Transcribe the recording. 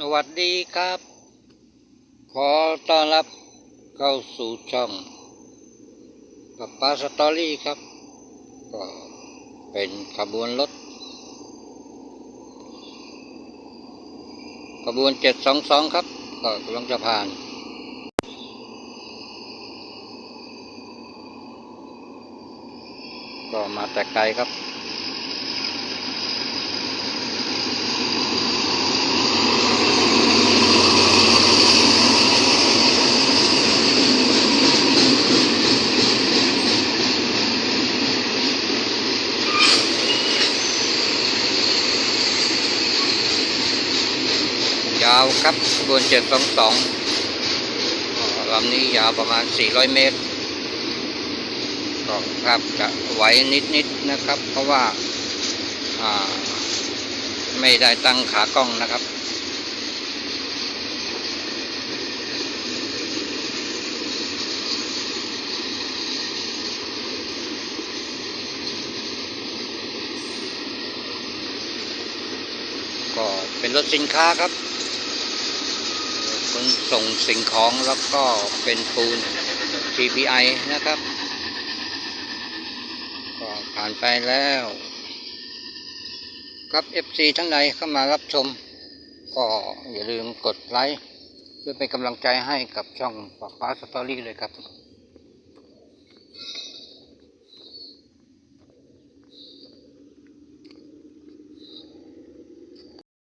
สวัสดีครับ ขอต้อนรับเข้าสู่ช่องกับปาสตอรี่ครับ ก็เป็นขบวนรถ ขบวน 722 ครับ ก็กำลังจะผ่าน ก็มาแต่ไกลครับ ยาวครับขบวนเจ็ดสองสองลำนี้ยาวประมาณ 400 เมตรก็ครับจะไหวนิดๆนะครับ เพราะว่าไม่ได้ตั้งขากล้องนะครับก็เป็นรถสินค้าครับ ขนส่งสิ่งของแล้วก็เป็นปูน TPI นะครับ ก็ผ่านไปแล้ว ครับ FC ทั้งในเข้ามารับชม ก็อย่าลืมกดไลค์เพื่อเป็นกำลังใจให้กับช่องปากป้าสตอรี่เลยครับ